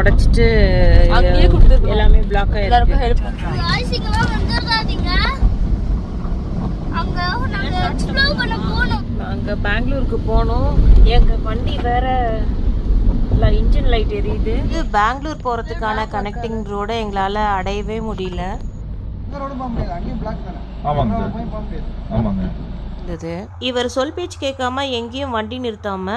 உடைச்சிட்டு அங்கேயே கொடுத்துருக்கோம். எல்லாமே பிளாக் ஆயிருக்கு. எல்லாருக்கும் ஹெல்ப் அங்க பெங்களூருக்கு போனோம். எங்க வண்டி வேற இன்ஜின் லைட் எரியுது. இது பெங்களூர் போறதுக்கான கனெக்டிங் ரோட எங்களால அடையவே முடியல. ஆமாங்க ஆமாங்க. இருந்தது இவர் சொல் பேச்சு கேட்காம எங்கேயும் வண்டி நிறுத்தாம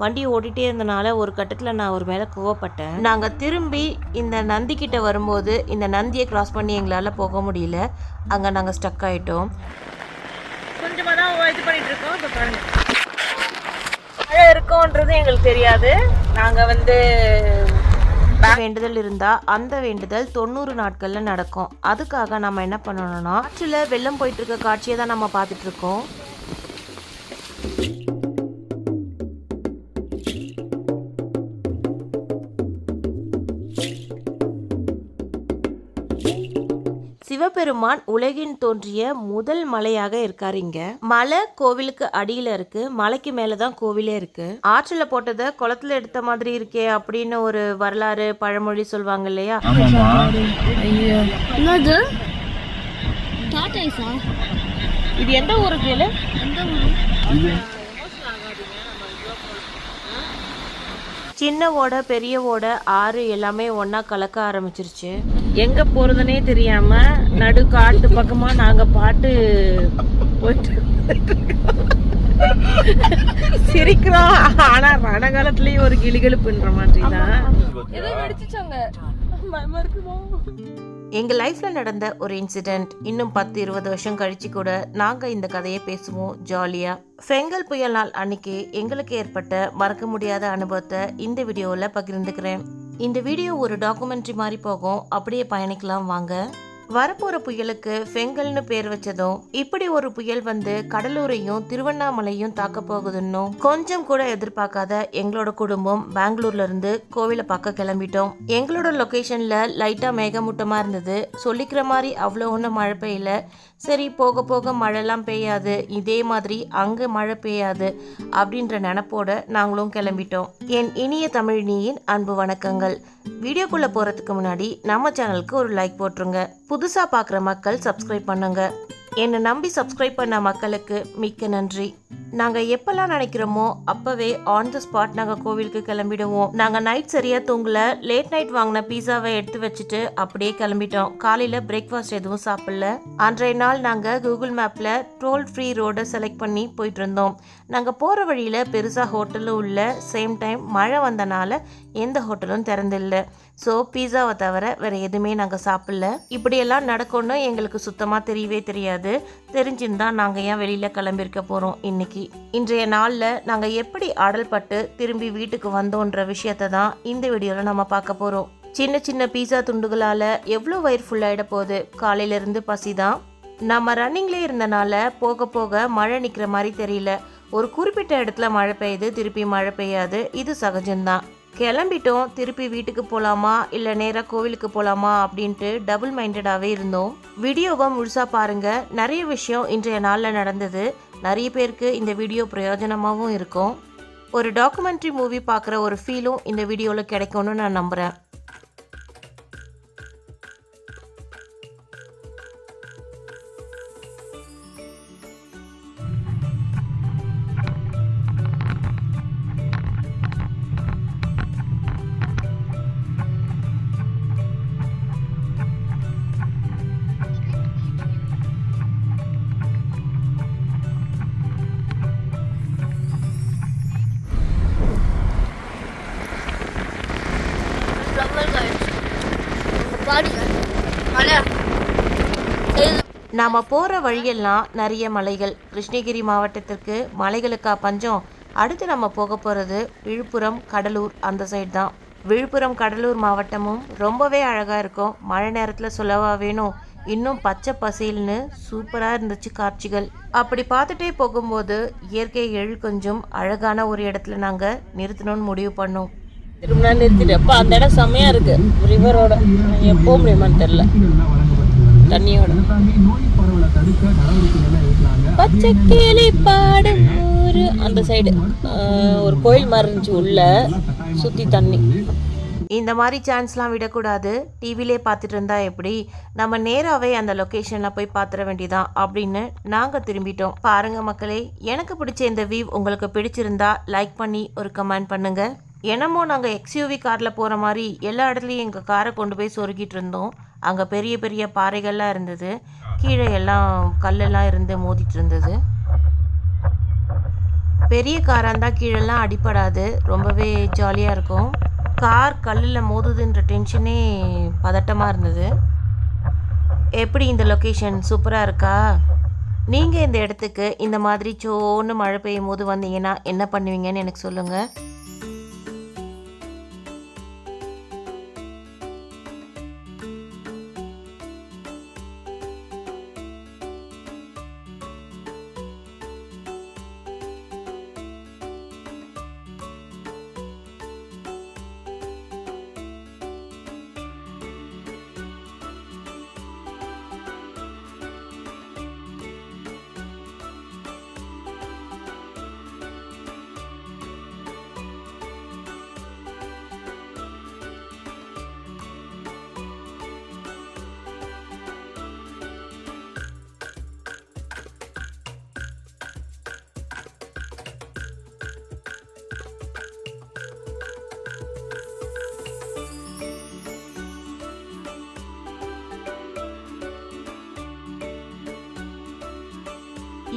வண்டி ஓட்டிகிட்டே இருந்தனால ஒரு கட்டத்தில் நான் அவர் மேலே கோவப்பட்டேன். நாங்கள் திரும்பி இந்த நந்தி கிட்ட வரும்போது இந்த நந்தியை கிராஸ் பண்ணி எங்களால் போக முடியல. அங்கே நாங்கள் ஸ்டக் ஆகிட்டோம் கொஞ்சமாக தான் இது பண்ணிட்டு இருக்கோம். இப்போ பாருங்க. மழை இருக்கோன்றது எங்களுக்கு தெரியாது. நாங்கள் வந்து வேண்டுதல் இருந்தா அந்த வேண்டுதல் தொண்ணூறு நாட்கள்ல நடக்கும். அதுக்காக நம்ம என்ன பண்ணணும்னா ஆற்றுல வெள்ளம் போயிட்டு இருக்க காட்சியை தான் நம்ம பார்த்துட்டு சிவபெருமான் உலகின் தோன்றிய முதல் மலையாக இருக்காரு இங்க. மலை கோவிலுக்கு அடியில இருக்கு. மலைக்கு மேலதான் கோவிலே இருக்கு. ஆற்றுல போட்டதை குளத்துல எடுத்த மாதிரி இருக்கே அப்படின்னு ஒரு வரலாறு பழமொழி சொல்லுவாங்க இல்லையா? இது எந்த ஊரு கேளு எந்த ஊரு சின்ன ஓடை பெரிய ஓடை ஆறு எல்லாமே ஒண்ணா கலக்க ஆரம்பிச்சிருச்சு. எங்க போறதுனே தெரியாம நடு காட்டு பக்கமா நாங்க பாட்டு போயிட்டு சிரிக்கிறோம். ஆனா ரணகாலத்துலயும் ஒரு கிளிகளுப்புன்ற மாதிரி தான் ஏதோ எங்கள் லைஃப்பில் நடந்த ஒரு இன்சிடெண்ட் இன்னும் பத்து இருபது வருஷம் கழிச்சு கூட நாங்கள் இந்த கதையை பேசுவோம் ஜாலியாக ஃபெங்கல் புயல் நாள் அன்னைக்கு எங்களுக்கு ஏற்பட்ட மறக்க முடியாத அனுபவத்தை இந்த வீடியோவில் பகிர்ந்துக்கிறேன். இந்த வீடியோ ஒரு டாக்குமெண்ட்ரி மாதிரி போகும். அப்படியே பயணிக்கலாம் வாங்க. வரப்போற புயலுக்கு ஃபெங்கல்னு பேர் வச்சதும் இப்படி ஒரு புயல் வந்து கடலூரையும் திருவண்ணாமலையும் தாக்க போகுதுன்னும் கொஞ்சம் கூட எதிர்பார்க்காத எங்களோட குடும்பம் பெங்களூர்ல இருந்து கோவிலை பார்க்க கிளம்பிட்டோம். எங்களோட லொகேஷன்ல லைட்டா மேகமூட்டமா இருந்தது. சொல்லிக்கிற மாதிரி அவ்வளோ ஒன்றும் மழை பெய்யல. சரி போக போக மழைலாம் பெய்யாது. இதே மாதிரி அங்கே மழை பெய்யாது அப்படின்ற நினப்போட நாங்களும் கிளம்பிட்டோம். என் இனிய தமிழினியின் அன்பு வணக்கங்கள். வீடியோக்குள்ளே போகிறதுக்கு முன்னாடி நம்ம சேனலுக்கு ஒரு லைக் போட்டுருங்க. புதுசாக பார்க்குற மக்கள் சப்ஸ்கிரைப் பண்ணுங்கள் என்னை நம்பி சப்ஸ்கிரைப் பண்ண மக்களுக்கு மிக்க நன்றி. நாங்கள் எப்பெல்லாம் நினைக்கிறோமோ அப்போவே ஆன் த ஸ்பாட் நாங்கள் கோவிலுக்கு கிளம்பிடுவோம். நாங்கள் நைட் சரியாக தூங்கல லேட் நைட் வாங்கின பீஸாவை எடுத்து வச்சுட்டு அப்படியே கிளம்பிட்டோம். காலையில் பிரேக்ஃபாஸ்ட் எதுவும் சாப்பிடல. அன்றைய நாள் நாங்கள் கூகுள் மேப்பில் டோல் ஃப்ரீ ரோடை செலக்ட் பண்ணி போயிட்டு இருந்தோம். நாங்கள் போகிற வழியில் பெருசாக ஹோட்டலும் இல்லை. சேம் டைம் மழை வந்தனால எந்த ஹோட்டலும் திறந்தில்லை. ஸோ பீஸாவை தவிர வேறு எதுவுமே நாங்கள் சாப்பிடல. இப்படியெல்லாம் நடக்கும்னு எங்களுக்கு சுத்தமாக தெரியவே தெரியாது. தெரிஞ்சிருந்தா நாங்கள் ஏன் வெளியில் கிளம்பியிருக்க போகிறோம் இன்னைக்கு? இன்றைய நாளில் நாங்கள் எப்படி ஆடல்பட்டு திரும்பி வீட்டுக்கு வந்தோன்ற விஷயத்தை தான் இந்த வீடியோவில் நம்ம பார்க்க போகிறோம் சின்ன சின்ன பீஸா துண்டுகளால் எவ்வளோ வயிறு ஃபுல்லாகிட போகுது? காலையிலேருந்து பசி தான். நம்ம ரன்னிங்லேயே இருந்தனால போக போக மழை நிற்கிற மாதிரி தெரியல. ஒரு குறிப்பிட்ட இடத்துல மழை பெய்யுது திருப்பி மழை பெய்யாது. இது சகஜம்தான். கிளம்பிட்டோம். திருப்பி வீட்டுக்கு போகலாமா இல்லை நேராக கோவிலுக்கு போகலாமா அப்படின்ட்டு டபுள் மைண்டடாகவே இருந்தோம். வீடியோவை முழுசாக பாருங்கள் நிறைய விஷயம் இன்றைய நாளில் நடந்தது. நிறைய பேருக்கு இந்த வீடியோ பிரயோஜனமாகவும் இருக்கும். ஒரு டாக்குமெண்ட்ரி மூவி பார்க்குற ஒரு ஃபீலும் இந்த வீடியோவில் கிடைக்கும்னு நான் நம்புகிறேன் நாம் போகிற வழியெல்லாம் நிறைய மலைகள். கிருஷ்ணகிரி மாவட்டத்திற்கு மலைகளுக்கா பஞ்சம். அடுத்து நம்ம போக போகிறது விழுப்புரம் கடலூர் அந்த சைடு தான். விழுப்புரம் கடலூர் மாவட்டமும் ரொம்பவே அழகாக இருக்கும். மழை நேரத்தில் சொல்லவா வேணும்? இன்னும் பச்சை பசேல்னு சூப்பராக இருந்துச்சு காட்சிகள். அப்படி பார்த்துட்டே போகும்போது இயற்கை எழு கொஞ்சம் அழகான ஒரு இடத்துல நாங்கள் நிறுத்தணும்னு முடிவு பண்ணோம். திரும்ப நிறுத்திட்டு அப்போ அந்த இடம் செம்மையாக இருக்குது ரிவரோட எப்போ முடியுமான்னு தெரில தண்ணியோட. பச்சை கிளி பாடும் ஊரு. அந்த சைடு ஒரு கோயில் மாதிரி இருந்துச்சு உள்ள. சுத்தி தண்ணி. இந்த மாதிரி சான்ஸ்லாம் விடக்கூடாது. டிவிலே பார்த்துட்டு இருந்தா எப்படி? நம்ம நேராகவே அந்த லொக்கேஷனில் போய் பார்த்துட வேண்டியதான் அப்படின்னு நாங்கள் திரும்பிட்டோம். பாருங்க மக்களே எனக்கு பிடிச்ச இந்த வியூ உங்களுக்கு பிடிச்சிருந்தா லைக் பண்ணி ஒரு கமெண்ட் பண்ணுங்கள் என்னமோ நாங்கள் எக்ஸ்யூவி காரில் போகிற மாதிரி எல்லா இடத்துலையும் எங்கள் காரை கொண்டு போய் சொருகிட்டு இருந்தோம். அங்கே பெரிய பெரிய பாறைகள்லாம் இருந்தது. கீழே எல்லாம் கல்லெல்லாம் இருந்து மோதிட்டு இருந்தது. பெரிய காராக இருந்தால் கீழெல்லாம் அடிப்படாது ரொம்பவே ஜாலியாக இருக்கும். கார் கல்லில் மோதுதுன்ற டென்ஷனே பதட்டமாக இருந்தது. எப்படி இந்த லொக்கேஷன் சூப்பராக இருக்கா? நீங்கள் இந்த இடத்துக்கு இந்த மாதிரி சோன்னு மழை பெய்யும் போது வந்தீங்கன்னா என்ன பண்ணுவீங்கன்னு எனக்கு சொல்லுங்கள்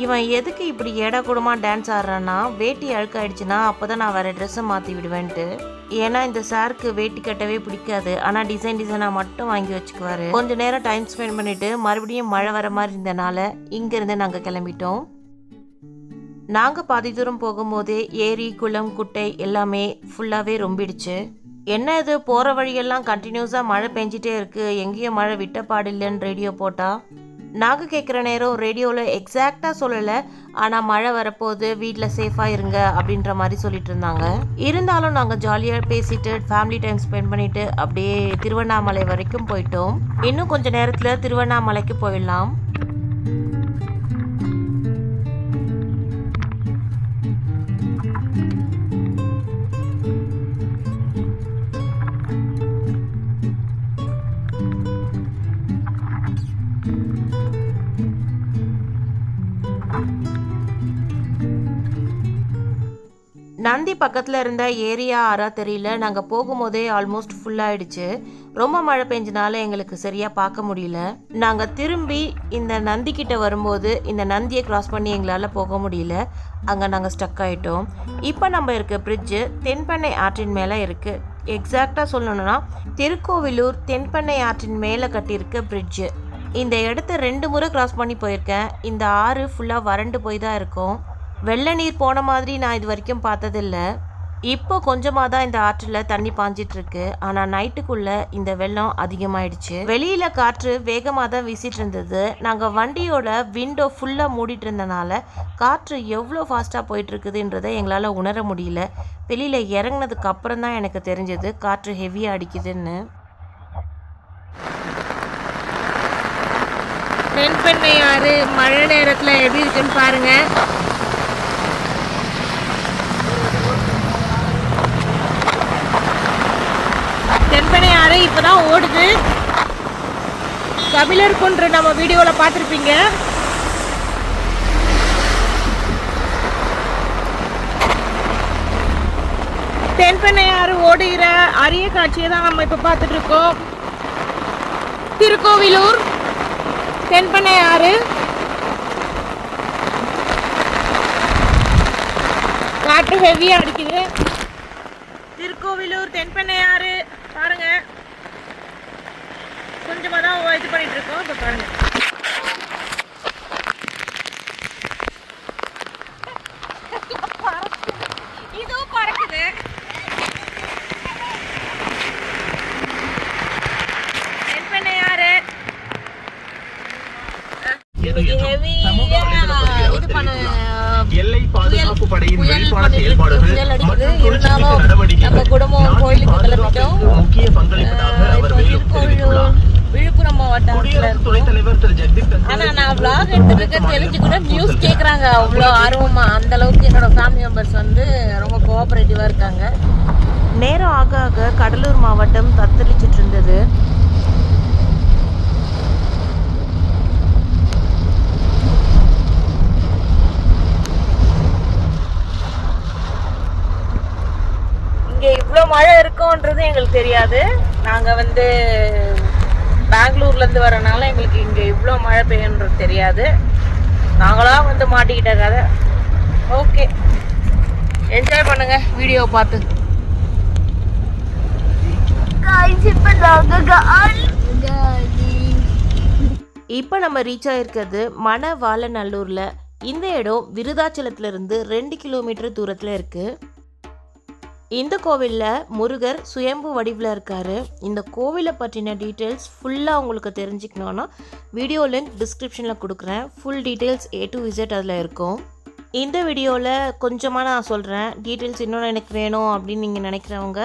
இவன் எதுக்கு இப்படி ஏடா கூடமாக டான்ஸ் ஆடுறான்னா வேட்டி அழுக்காயிடுச்சுன்னா அப்போ தான் நான் வேறு ட்ரெஸ்ஸை மாற்றி விடுவேன்ட்டு. ஏன்னா இந்த சாருக்கு வேட்டி கட்டவே பிடிக்காது. ஆனால் டிசைன் டிசைனாக மட்டும் வாங்கி வச்சுக்குவாரு. கொஞ்ச நேரம் டைம் ஸ்பெண்ட் பண்ணிவிட்டு மறுபடியும் மழை வர மாதிரி இருந்தனால இங்கேருந்து நாங்கள் கிளம்பிட்டோம். நாங்கள் பாதி தூரம் போகும்போதே ஏரி குளம் குட்டை எல்லாமே ஃபுல்லாகவே ரொம்பிடுச்சு. என்ன இது போகிற வழியெல்லாம் கண்டினியூஸாக மழை பெஞ்சிட்டே இருக்குது எங்கேயும் மழை விட்ட பாடில்லைன்னு ரேடியோ போட்டால் நாங்கள் கேட்குற நேரம் ரேடியோவில் எக்ஸாக்டாக சொல்லலை. ஆனால் மழை வரப்போகுது வீட்டில் சேஃபாக இருங்க அப்படின்ற மாதிரி சொல்லிட்டு இருந்தாங்க. இருந்தாலும் நாங்கள் ஜாலியாக பேசிட்டு ஃபேமிலி டைம் ஸ்பெண்ட் பண்ணிட்டு அப்படியே திருவண்ணாமலை வரைக்கும் போயிட்டோம். இன்னும் கொஞ்சம் நேரத்தில் திருவண்ணாமலைக்கு போயிடலாம். நந்தி பக்கத்தில் இருந்த ஏரியா ஆறா தெரியல நாங்கள் போகும்போதே ஆல்மோஸ்ட் ஃபுல்லாகிடுச்சு ரொம்ப மழை பெஞ்சனால எங்களுக்கு சரியாக பார்க்க முடியல. நாங்கள் திரும்பி இந்த நந்தி கிட்ட வரும்போது இந்த நந்தியை கிராஸ் பண்ணி எங்களால் போக முடியல. அங்கே நாங்கள் ஸ்டக் ஆகிட்டோம் இப்போ நம்ம இருக்க பிரிட்ஜு தென்பண்ணை ஆற்றின் மேலே இருக்குது எக்ஸாக்டாக சொல்லணும்னா திருக்கோவிலூர் தென்பண்ணை ஆற்றின் மேலே கட்டியிருக்க பிரிட்ஜு இந்த இடத்த ரெண்டு முறை கிராஸ் பண்ணி போயிருக்கேன். இந்த ஆறு ஃபுல்லாக வறண்டு போய் தான் இருக்கும். வெள்ள நீர் போன மாதிரி நான் இது வரைக்கும் பார்த்ததில்ல. இப்போ கொஞ்சமாக தான் இந்த ஆற்றில் தண்ணி பாஞ்சிட்ருக்கு. ஆனால் நைட்டுக்குள்ளே இந்த வெள்ளம் அதிகமாயிடுச்சு. வெளியில் காற்று வேகமாக தான் வீசிட்டு இருந்தது நாங்கள் வண்டியோட விண்டோ ஃபுல்லாக மூடிட்டு இருந்தனால காற்று எவ்வளோ ஃபாஸ்ட்டாக போயிட்டுருக்குதுன்றதை எங்களால் உணர முடியல. வெளியில் இறங்கினதுக்கு அப்புறம் தான் எனக்கு தெரிஞ்சது காற்று ஹெவியாக அடிக்குதுன்னு. தென்பெண்ணை ஆறு மழை நேரத்தில் எப்படி இருக்குன்னு பாருங்கள் தென்பெண்ணை இப்போ தான் ஓடுது. கபிலர் குன்று நம்ம வீடியோவில் பார்த்துருப்பீங்க. தென்பெண்ணையாறு ஓடுகிற அரிய காட்சியை தான் நம்ம இப்போ பார்த்துட்டு இருக்கோம் திருக்கோவிலூர் தென்பெண்ணையாறு. காற்று ஹெவியாக அடிக்குது. திருக்கோவிலூர் தென்பெண்ணையாறு. ஆறு பாருங்க. கொஞ்சமாக தான் இது பண்ணிட்டு இருக்கோம். இப்போ பாருங்க. இதுவும் பறக்குது. தென்பெண்ணை ஆறு எல்லை பாதுகாப்பு படையின் செயல்பாடுகள். மற்றும் நடவடிக்கைகள். முக்கிய பங்களிப்பதாக ஆனா எடுத்துட்டு தெரிஞ்சு கூட நியூஸ் கேட்குறாங்க அவ்வளோ ஆர்வமா. அந்த அளவுக்கு என்னோட ஃபேமிலி மெம்பர்ஸ் வந்து ரொம்ப கோஆப்ரேட்டிவாக இருக்காங்க. நேரம் ஆக ஆக கடலூர் மாவட்டம் தத்தளிச்சிட்டு இருந்தது இங்க இவ்வளோ மழை இருக்கும்ன்றது எங்களுக்கு தெரியாது. நாங்க வந்து பெங்களூர்ல இருந்து வரனால எங்களுக்கு இங்க இவ்வளோ மழை பெய்யுன்றது தெரியாது. நாங்களா வந்து மாட்டிக்கிட்ட கதை. ஓகே. என்ஜாய் பண்ணுங்க வீடியோ பார்த்து. இப்ப நம்ம ரீச் ஆயிருக்கிறது மண வாழநல்லூரில் இந்த இடம் விருதாச்சலத்திலிருந்து ரெண்டு கிலோமீட்டர் தூரத்தில் இருக்குது இந்த கோவிலில் முருகர் சுயம்பு வடிவில் இருக்கார். இந்த கோவிலை பற்றின டீட்டெயில்ஸ் ஃபுல்லாக உங்களுக்கு தெரிஞ்சுக்கணுன்னா வீடியோ லிங்க் டிஸ்கிரிப்ஷனில் கொடுக்குறேன். Full details A to visit அதில் இருக்கும். இந்த வீடியோவில் கொஞ்சமாக நான் சொல்கிறேன் டீட்டெயில்ஸ் இன்னொன்று எனக்கு வேணும் அப்படின்னு நீங்கள் நினைக்கிறவங்க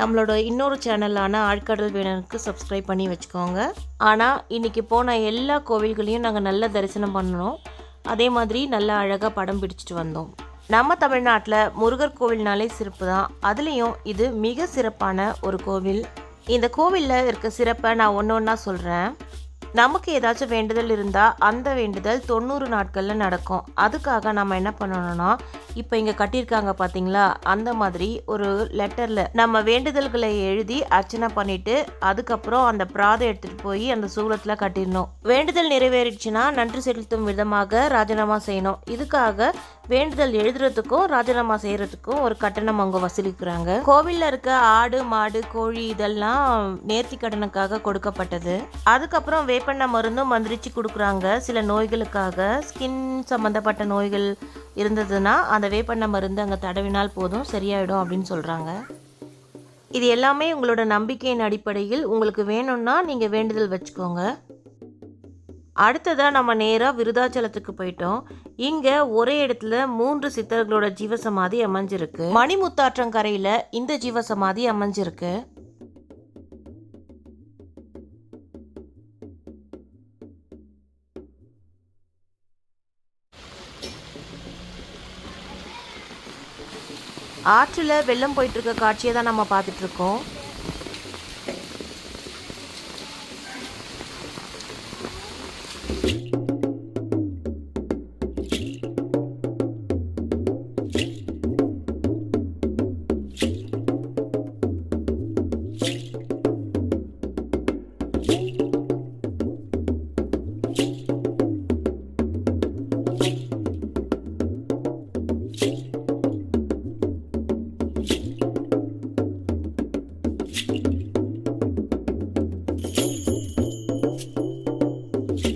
நம்மளோட இன்னொரு சேனலான ஆழ்கடல் வேணனுக்கு சப்ஸ்கிரைப் பண்ணி வச்சுக்கோங்க. ஆனால் இன்றைக்கி போன எல்லா கோவில்களையும் நாங்கள் நல்ல தரிசனம் பண்ணணும். அதே மாதிரி நல்லா அழகாக படம் பிடிச்சிட்டு வந்தோம். நம்ம தமிழ்நாட்டில் முருகர் கோவில்னாலே சிறப்பு தான். அதுலேயும் இது மிக சிறப்பான ஒரு கோவில். இந்த கோவிலில் இருக்க சிறப்பை நான் ஒன்று ஒன்றா சொல்கிறேன் நமக்கு ஏதாச்சும் வேண்டுதல் இருந்தால் அந்த வேண்டுதல் தொண்ணூறு நாட்களில் நடக்கும். அதுக்காக நம்ம என்ன பண்ணணும்னா இப்போ இங்கே கட்டியிருக்காங்க பார்த்தீங்களா அந்த மாதிரி ஒரு லெட்டரில் நம்ம வேண்டுதல்களை எழுதி அர்ச்சனை பண்ணிவிட்டு அதுக்கப்புறம் அந்த பிராதை எடுத்துகிட்டு போய் அந்த சூலத்தில் கட்டிடணும். வேண்டுதல் நிறைவேறிடுச்சுன்னா நன்றி செலுத்தும் விதமாக ராஜினாமா செய்யணும். இதுக்காக வேண்டுதல் எழுதுறதுக்கும் ராஜினாமா செய்யறதுக்கும் ஒரு கட்டணம் அவங்க வசூலிக்கிறாங்க. கோவில்ல இருக்க ஆடு மாடு கோழி இதெல்லாம் நேர்த்தி கடனுக்காக கொடுக்கப்பட்டது. அதுக்கப்புறம் வேப்பெண்ணெய் மருந்தும் மந்திரிச்சு கொடுக்குறாங்க. சில நோய்களுக்காக ஸ்கின் சம்மந்தப்பட்ட நோய்கள் இருந்ததுன்னா அந்த வேப்பெண்ணெய் மருந்து அங்கே தடவினால் போதும் சரியாயிடும் அப்படின்னு சொல்கிறாங்க இது எல்லாமே உங்களோட நம்பிக்கையின் அடிப்படையில் உங்களுக்கு வேணும்னா நீங்கள் வேண்டுதல் வச்சுக்கோங்க. அடுத்ததாக நம்ம நேராக விருதாச்சலத்துக்கு போயிட்டோம். இங்கே ஒரே இடத்துல மூன்று சித்தர்களோட ஜீவசமாதி அமைஞ்சிருக்கு. மணிமுத்தாற்றங்கரையில் இந்த ஜீவசமாதி அமைஞ்சிருக்கு. ஆற்றில் வெள்ளம் போயிட்டுருக்க காட்சியை தான் நம்ம பார்த்துட்ருக்கோம்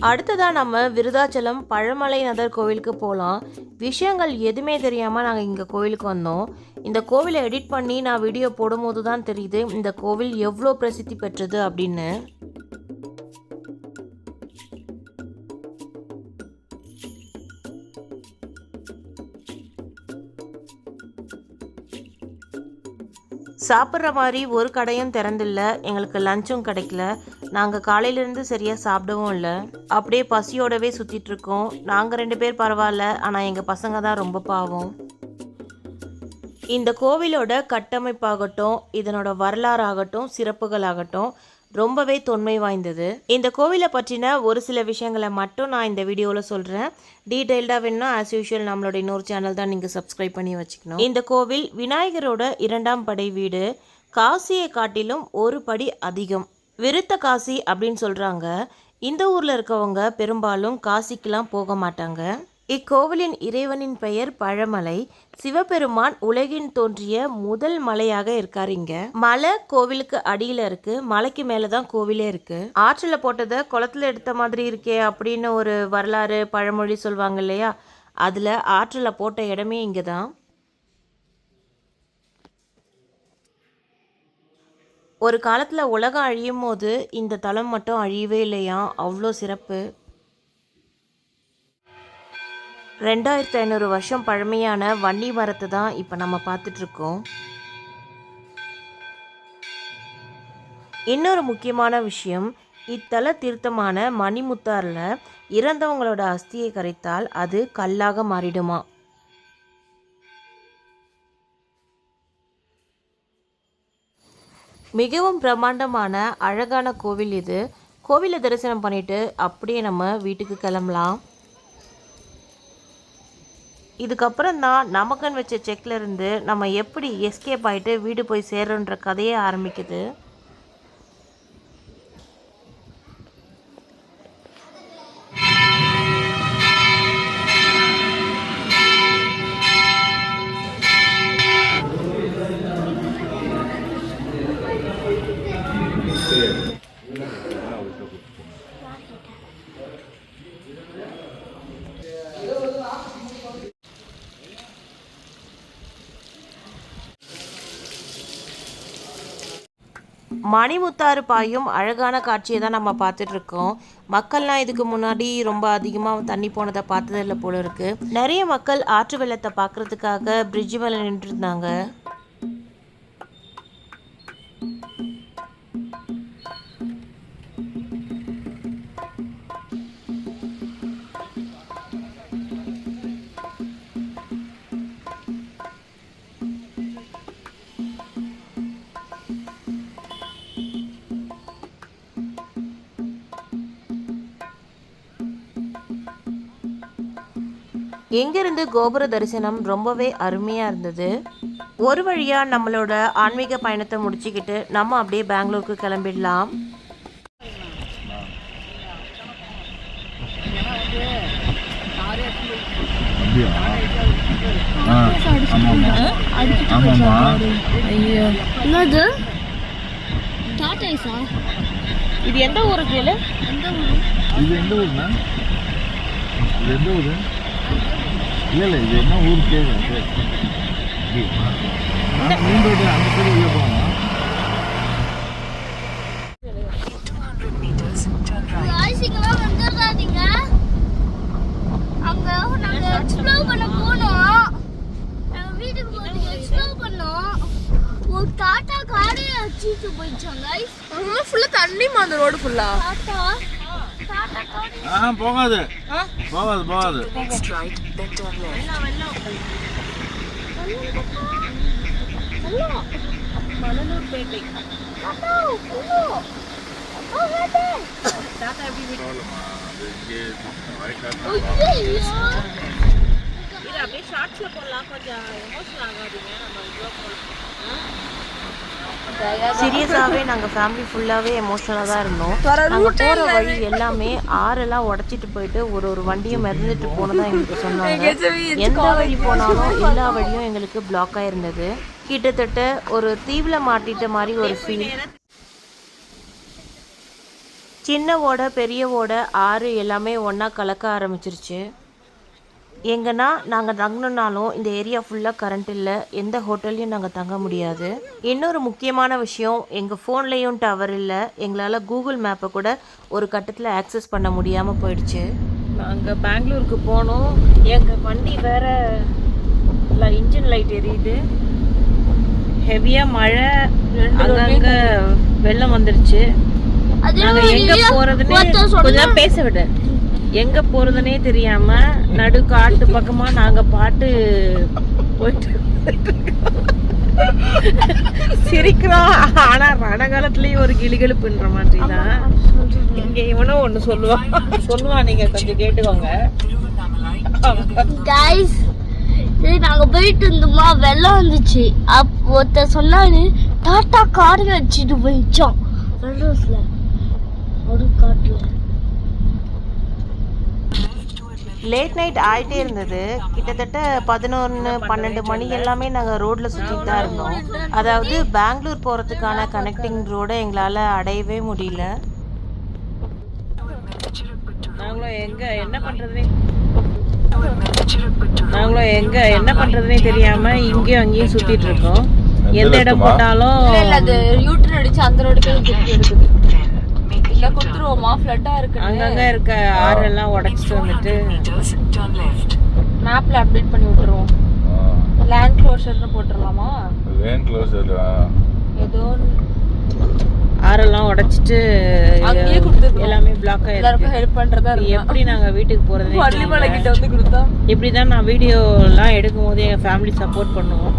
அடுத்ததாக நம்ம விருதாச்சலம் பழமலைநாதர் கோவிலுக்கு போகலாம் விஷயங்கள் எதுவுமே தெரியாமல் நாங்கள் இங்கே கோவிலுக்கு வந்தோம். இந்த கோவிலை எடிட் பண்ணி நான் வீடியோ போடும்போது தான் தெரியுது இந்த கோவில் எவ்வளோ பிரசித்தி பெற்றது அப்படின்னு. சாப்பிட்ற மாதிரி ஒரு கடையும் திறந்தில்ல எங்களுக்கு லஞ்சும் கிடைக்கல. நாங்கள் காலையிலேருந்து சரியாக சாப்பிடவும் இல்லை. அப்படியே பசியோடவே சுற்றிட்டு இருக்கோம். நாங்கள் ரெண்டு பேர் பரவாயில்ல. ஆனால் எங்கள் பசங்க தான் ரொம்ப பாவம். இந்த கோவிலோட கட்டமைப்பாகட்டும் இதனோட வரலாறு ஆகட்டும் சிறப்புகள் ஆகட்டும் ரொம்பவே தொன்மை வாய்ந்தது. இந்த கோவிலை பற்றின ஒரு சில விஷயங்களை மட்டும் நான் இந்த வீடியோவில் சொல்கிறேன் டீட்டெயில்டாக வேணும்னா ஆஸ் யூஷுவல் நம்மளோட இன்னொரு சேனல் தான் நீங்கள் சப்ஸ்கிரைப் பண்ணி வச்சுக்கணும். இந்த கோவில் விநாயகரோட இரண்டாம் படை வீடு. காசியை காட்டிலும் ஒரு படி அதிகம். விருத்த காசி அப்படின்னு சொல்கிறாங்க இந்த ஊரில் இருக்கவங்க பெரும்பாலும் காசிக்கெலாம் போக மாட்டாங்க. இக்கோவிலின் இறைவனின் பெயர் பழமலை. சிவபெருமான் உலகின் தோன்றிய முதல் மலையாக இருக்காரு இங்க. மலை கோவிலுக்கு அடியில இருக்கு. மலைக்கு மேலதான் கோவிலே இருக்கு. ஆற்றுல போட்டதை குளத்துல எடுத்த மாதிரி இருக்கே அப்படின்னு ஒரு வரலாறு பழமொழி சொல்லுவாங்க இல்லையா? அதுல ஆற்றுல போட்ட இடமே இங்கதான். ஒரு காலத்தில் உலகம் அழியும் போது இந்த தலம் மட்டும் அழியவே இல்லையா? அவ்வளோ சிறப்பு. ரெண்டாயிரத்து ஐநூறு வருஷம் பழமையான வன்னி மரத்தை தான் இப்போ நம்ம பார்த்துட்ருக்கோம். இன்னொரு முக்கியமான விஷயம் இத்தல தீர்த்தமான மணிமுத்தாரில் இறந்தவங்களோட அஸ்தியை கரைத்தால் அது கல்லாக மாறிடுமா? மிகவும் பிரம்மாண்டமான அழகான கோவில் இது. கோவிலை தரிசனம் பண்ணிட்டு அப்படியே நம்ம வீட்டுக்கு கிளம்பலாம். இதுக்கப்புறம் தான் நமக்குன்னு வச்ச செக்கில் இருந்து நம்ம எப்படி எஸ்கேப் ஆகிட்டு வீடு போய் சேர்றோன்ற கதையே ஆரம்பிக்குது. மணிமுத்தாறு பாயும் அழகான காட்சியை தான் நம்ம பார்த்துட்ருக்கோம். மக்கள்லாம் இதுக்கு முன்னாடி ரொம்ப அதிகமாக தண்ணி போனதை பார்த்ததில்ல போல இருக்கு. நிறைய மக்கள் ஆற்று வெள்ளத்தை பார்க்குறதுக்காக பிரிட்ஜ் மேலே நின்று எங்கிருந்து கோபுர தரிசனம் ரொம்பவே அருமையாக இருந்தது. ஒரு வழியாக நம்மளோட ஆன்மீக பயணத்தை முடிச்சுக்கிட்டு நம்ம அப்படியே பெங்களூருக்கு கிளம்பிடலாம். இது எந்த ஊரு கேளு? இது எந்த ஊர்ண்ணா இது எந்த ஊர்? இல்லை இல்லை இது என்ன ஊர் மெயின் ரோடு அந்த சைடு உள்ள போகணும். ஐசிங்கெல்லாம் வந்துடாதீங்க அங்க நாங்க எக்ஸ்ப்ளோர் பண்ண போனோம். நாங்க வீட்டுக்கு போய் எக்ஸ்ப்ளோர் பண்ணோம். ஒரு டாட்டா காரே அடிச்சிட்டு போயிடுச்சாங்க ஃபுல்லா தண்ணிமா அந்த ரோடு ஃபுல்லா காரே ஆ போகாது. போகாது போகாது. டாட்டா உள்ள ஐயோ இது அப்படியே ஷார்ட்ஸ்ல போடலாம். கொஞ்சம் எமோஷனல் ஆகாதீங்க. நம்ம இதுவா போடலாம் சீரியஸாகவே நாங்கள் ஃபேமிலி ஃபுல்லாகவே எமோஷனலாக தான் இருந்தோம். நாங்கள் போகிற வழி எல்லாமே ஆறெல்லாம் உடச்சிட்டு போயிட்டு ஒரு ஒரு வண்டியும் மிதந்துட்டு போனதா எங்களுக்கு சொன்னாங்க. எந்த வழி போனாலும் எல்லா வழியும் எங்களுக்கு பிளாக் ஆயிருந்தது. கிட்டத்தட்ட ஒரு தீவில் மாட்டிட்ட மாதிரி ஒரு ஃபீல் சின்ன ஓடை பெரிய ஓடை ஆறு எல்லாமே ஒன்றா கலக்க ஆரம்பிச்சிருச்சு. எங்கன்னா நாங்கள் தங்கணுன்னாலும் இந்த ஏரியா ஃபுல்லாக கரண்ட் இல்லை. எந்த ஹோட்டல்லையும் நாங்கள் தங்க முடியாது. இன்னொரு முக்கியமான விஷயம் எங்கள் ஃபோன்லேயும் டவர் இல்லை. எங்களால் கூகுள் மேப்பை கூட ஒரு கட்டத்தில் ஆக்சஸ் பண்ண முடியாமல் போயிடுச்சு. நாங்கள் பெங்களூருக்கு போனோம். எங்கள் வண்டி வேற இன்ஜின் லைட் எரியுது. ஹெவியாக மழை அங்கங்க வெள்ளம் வந்துருச்சு. அது நாங்க எங்க சொன்னா- கொஞ்சம் பேச விடு. எங்க போறதுனே தெரியாம நடு காட்டு பக்கமா நாங்க பாட்டு போயிட்டு சிரிக்கிறோம். ஆனா ரணகாலத்துலயும் ஒரு கிளிகிழிப்புன்ற மாதிரி தான் இங்க இவனும் ஒண்ணு சொல்லுவான் சொல்லுவான் நீங்க கொஞ்சம் கேட்டுக்கோங்க. சரி நாங்க போயிட்டு இருந்தோமா வெள்ளம் வந்துச்சு. அப் ஒருத்தர் சொன்னாரு டாட்டா கார் வச்சுட்டு போயிடுச்சோம் வெள்ளம்ல ஒரு காட்டுல. லேட் நைட் ஆகிட்டே இருந்தது. கிட்டத்தட்ட பதினொன்று பன்னெண்டு மணி எல்லாமே நாங்கள் ரோட்டில் சுற்றிட்டு தான் இருந்தோம். அதாவது பெங்களூர் போகிறதுக்கான கனெக்டிங் ரோடை எங்களால் அடையவே முடியல. நாங்களும் எங்க என்ன பண்றதுனே? நாங்களும் எங்க என்ன பண்றதுனே தெரியாம இங்கேயும் அங்கேயும் சுத்திட்டு இருக்கோம். எந்த இடம் போட்டாலும் யூட்டன் அடிச்சு அந்த ரோடுக்கே திருப்பி எடுக்குது. இல்ல கொடுத்துருவோமா ஃப்ளட்டா இருக்கு அங்கங்க இருக்க ஆறெல்லாம் உடைச்சிட்டு வந்துட்டு மேப்ல அப்டேட் பண்ணி விட்டுருவோம். லேண்ட் க்ளோஷர்னு போட்டுடலாமா வேன் க்ளோசர் ஏதோ ஆறெல்லாம் உடைச்சிட்டு அங்கேயே கொடுத்துருக்கோம். எல்லாமே பிளாக் ஆயிருக்கு. எல்லாருக்கும் ஹெல்ப் பண்றதா இருக்கு எப்படி நாங்க வீட்டுக்கு போறது வள்ளிமலை கிட்ட வந்து கொடுத்தா? இப்படி தான் நான் வீடியோலாம் எடுக்கும் போது எங்கள் ஃபேமிலி சப்போர்ட் பண்ணுவோம்.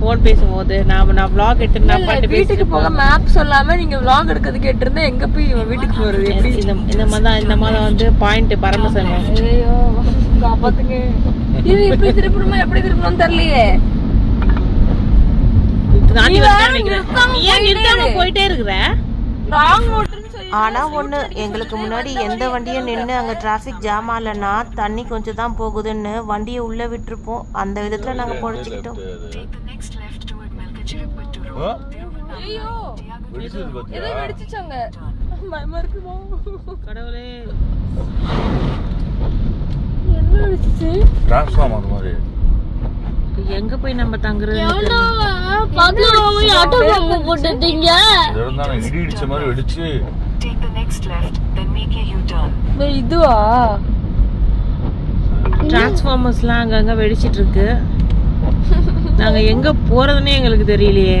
ஃபோன் பேசும்போது நான் நான் vlog எடுத்து நான் பாட்டு வீட்டுக்கு போக மேப் சொல்லாம நீங்க vlog எடுக்கிறது கேட்டிருந்தா எங்க போய் இவன் வீட்டுக்கு போறது? எப்படி இந்த இந்த மாதம் இந்த மாதம் வந்து பாயிண்ட் பரமசங்கம். ஐயோ காப்பாத்துங்க. இது எப்படி திருப்பணுமா எப்படி திருப்பணும்னு தெரியலையே. காந்தி நீ பஸ் வேற ஸ்டாண்ட் நிக்கிறேன். நிறுத்தாம நீ ஏன் நிறுத்தாம போயிட்டே இருக்கிற? ராங் ரோட்டுன்னு சொல்லி ஆனா ஒண்ணு எங்களுக்கு முன்னாடி எந்த வண்டியும் நின்று அங்க டிராஃபிக் ஜாம் ஆகலன்னா தண்ணி கொஞ்சம் தான் போகுதுன்னு வண்டியை உள்ள விட்டுருப்போம். அந்த விதத்துல நாங்க பொழைச்சிக்கிட்டோம்? ஐயோ. வெடிச்சது ஏதோ? வெடிச்சுச்சாங்க. பயமா இருக்குமா? கடவுளே. என்ன வெடிச்சுச்சு? டிரான்ஸ்ஃபார்ம் அந்த மாதிரி. எங்க போய் நம்ம தங்குறது? பக்கத்துல ஆட்டோ பம்பு போட்டுட்டீங்க இது இருந்தா இடி இடிச்ச மாதிரி வெடிச்சு. டேய், இதுவா? டிரான்ஸ்ஃபார்மர்ஸ்லாம் அங்கங்க வெடிச்சிட்டு இருக்கு. நாங்க எங்க போறதுன்னே எங்களுக்கு தெரியலையே.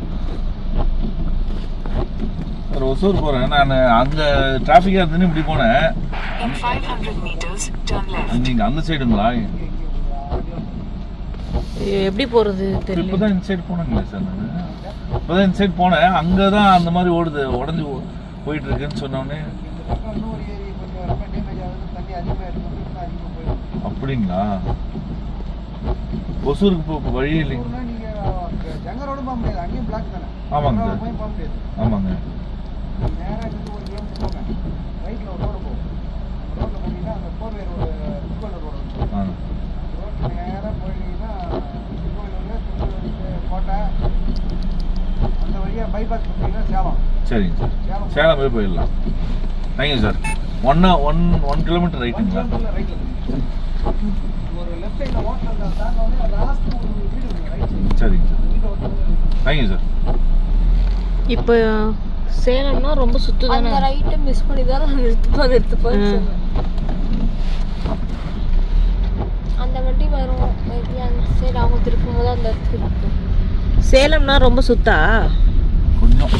ஒரு ஒசூர் போகிறேன் நான் அங்கே டிராஃபிக்காக இருந்துன்னு இப்படி போனேன். In 500 meters, turn left. நீங்கள் அந்த சைடுங்களா எப்படி போறது தெரியல. இப்போ தான் இந்த சைடு போனேங்களே சார் நான். இப்போ தான் இந்த சைடு போனேன். அங்கே தான் அந்த மாதிரி ஓடுது. உடஞ்சி போயிட்டு இருக்குன்னு சொன்னோடனே அப்படிங்களா? ஒசூருக்கு இல்லைங்க. போக பிளாக் தானே. ஆமாங்க சார். ஆமாங்க நேராக இருந்து ஒரு கிலோமீட்டர் போங்க ரைட்டில் ஒரு ரோடு போகும் அந்த ரோட்டில் போனீங்கன்னா அந்த கோவேர் ஒரு திருவள்ளூர் ரோடு வந்து ஆ ரோட்டில் நேராக போயிட்டீங்கன்னா திருவள்ளூர் திருவள்ளூர் கோட்டை அந்த வழியாக பைபாஸ் பார்த்தீங்கன்னா சேலம் சரிங்க சார். சேலம் சேலம் போய் போயிடலாம். Thank you sir one one one kilometre ரைட்டுங்களா ரைட்டில் ஒரு லெஃப்ட் சைடில் ஹோட்டல் தாங்க லாஸ்ட் ஒரு வீடு இருக்கு ரைட் சரிங்க சார். தேங்க்யூ சார் இப்போ சேலம்னா ரொம்ப சுத்து அந்த தானே ரைட்டை மிஸ் பண்ணி தான் நிறுத்துப்பா நிறுத்துப்பா ம். அந்த வண்டி வரும் அவங்க திருப்பும் போது அந்த இடத்துக்கு. சேலம்னா ரொம்ப சுத்தா? கொஞ்சம்.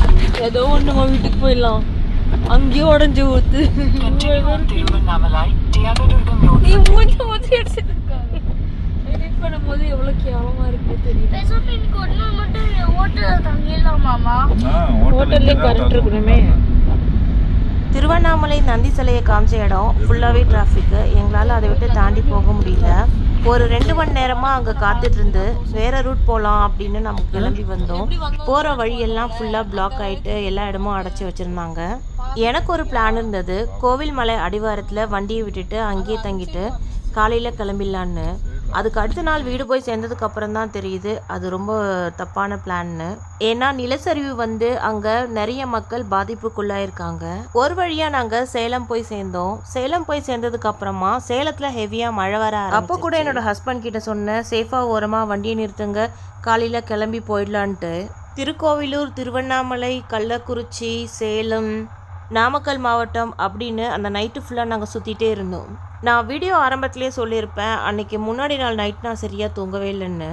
ஏதோ ஒண்ணுமா வீட்டுக்கு போயிடலாம். அங்கேயே உடஞ்சு ஊத்து. நீ மூஞ்சி மூஞ்சி எடிட் பண்ணும்போது எவ்வளவு கேவலமா இருக்கு தெரியும் பேசாம இன்னைக்கு ஒரு நாள் மட்டும் ஹோட்டலில் தங்கிடலாமாமா ஆ ஹோட்டல்லே கரண்ட் இருக்கணுமே. திருவண்ணாமலை நந்தி சிலையை காமிச்ச இடம் ஃபுல்லாகவே டிராஃபிக்கு எங்களால் அதை விட்டு தாண்டி போக முடியல. ஒரு ரெண்டு மணி நேரமாக அங்கே காத்துட்டு இருந்து வேற ரூட் போகலாம் அப்படின்னு நம்ம கிளம்பி வந்தோம். போகிற வழியெல்லாம் ஃபுல்லாக பிளாக் ஆகிட்டு எல்லா இடமும் அடைச்சி வச்சுருந்தாங்க. எனக்கு ஒரு பிளான் இருந்தது. கோவில் மலை அடிவாரத்தில் வண்டியை விட்டுட்டு அங்கேயே தங்கிட்டு காலையில் கிளம்பிடலான்னு. அதுக்கு அடுத்த நாள் வீடு போய் சேர்ந்ததுக்கு அப்புறம் தான் தெரியுது. அது ரொம்ப தப்பான பிளான்னு. ஏன்னா நிலச்சரிவு வந்து அங்க நிறைய மக்கள் பாதிப்புக்குள்ளாயிருக்காங்க. ஒரு வழியா நாங்க சேலம் போய் சேர்ந்தோம். சேலம் போய் சேர்ந்ததுக்கு அப்புறமா சேலத்துல ஹெவியா மழை வர அப்போ கூட என்னோட ஹஸ்பண்ட் கிட்ட சொன்னேன் சேஃபா ஓரமா வண்டியை நிறுத்துங்க. காலையில கிளம்பி போயிடலான்ட்டு. திருக்கோவிலூர் திருவண்ணாமலை கள்ளக்குறிச்சி சேலம் நாமக்கல் மாவட்டம் அப்படின்னு அந்த நைட்டு ஃபுல்லாக நாங்கள் சுற்றிட்டே இருந்தோம். நான் வீடியோ ஆரம்பத்துலேயே சொல்லியிருப்பேன் அன்றைக்கி முன்னாடி நாள் நைட் நான் சரியாக தூங்கவே இல்லைன்னு.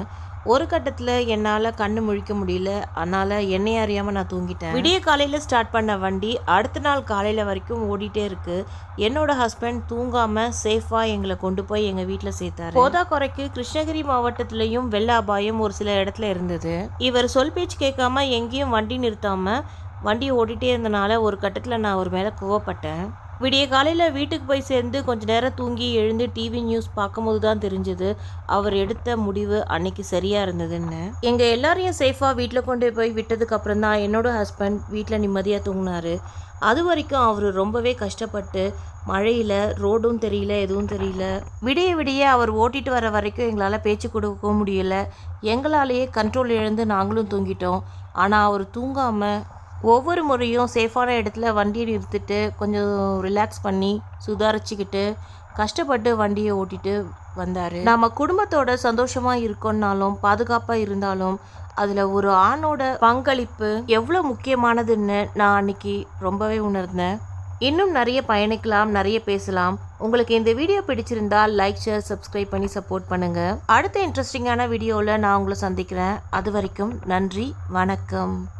ஒரு கட்டத்தில் என்னால் கண்ணு முழிக்க முடியல. அதனால் என்னைய அறியாமல் நான் தூங்கிட்டேன். விடிய காலையில் ஸ்டார்ட் பண்ண வண்டி அடுத்த நாள் காலையில் வரைக்கும் ஓடிட்டே இருக்குது என்னோட ஹஸ்பண்ட் தூங்காமல் சேஃபாக எங்களை கொண்டு போய் எங்கள் வீட்டில் சேர்த்தாரு. போதா குறைக்கு கிருஷ்ணகிரி மாவட்டத்திலையும் வெள்ள அபாயம் ஒரு சில இடத்துல இருந்தது. இவர் சொல் பேச்சு கேட்காம எங்கேயும் வண்டி நிறுத்தாமல் வண்டி ஓடிட்டே இருந்தனால ஒரு கட்டத்தில் நான் ஒரு மேலே கோவப்பட்டேன். விடிய காலையில் வீட்டுக்கு போய் சேர்ந்து கொஞ்ச நேரம் தூங்கி எழுந்து டிவி நியூஸ் பார்க்கும்போது தான் தெரிஞ்சது அவர் எடுத்த முடிவு அன்னைக்கு சரியாக இருந்ததுன்னு. எங்கள் எல்லாரையும் சேஃபாக வீட்டில் கொண்டு போய் விட்டதுக்கு அப்புறம் தான் என்னோட ஹஸ்பண்ட் வீட்டில் நிம்மதியாக தூங்கினாரு. அது வரைக்கும் அவர் ரொம்பவே கஷ்டப்பட்டு மழையில் ரோடும் தெரியல எதுவும் தெரியல. விடிய விடிய அவர் ஓட்டிட்டு வர வரைக்கும் எங்களால் பேச்சு கொடுக்கவும் முடியல. எங்களாலேயே கண்ட்ரோல் இழந்து நாங்களும் தூங்கிட்டோம். ஆனால் அவர் தூங்காமல் ஒவ்வொரு முறையும் சேஃபான இடத்துல வண்டியை நிறுத்திட்டு கொஞ்சம் ரிலாக்ஸ் பண்ணி சுதாரிச்சுக்கிட்டு கஷ்டப்பட்டு வண்டியை ஓட்டிட்டு வந்தார். நம்ம குடும்பத்தோட சந்தோஷமாக இருக்கோன்னாலும் பாதுகாப்பாக இருந்தாலும் அதில் ஒரு ஆணோட பங்களிப்பு எவ்வளோ முக்கியமானதுன்னு நான் அன்னைக்கு ரொம்பவே உணர்ந்தேன். இன்னும் நிறைய பயணிக்கலாம் நிறைய பேசலாம். உங்களுக்கு இந்த வீடியோ பிடிச்சிருந்தா லைக் ஷேர் சப்ஸ்கிரைப் பண்ணி சப்போர்ட் பண்ணுங்க. அடுத்த இன்ட்ரெஸ்டிங்கான வீடியோவில் நான் உங்களை சந்திக்கிறேன். அது வரைக்கும் நன்றி வணக்கம்.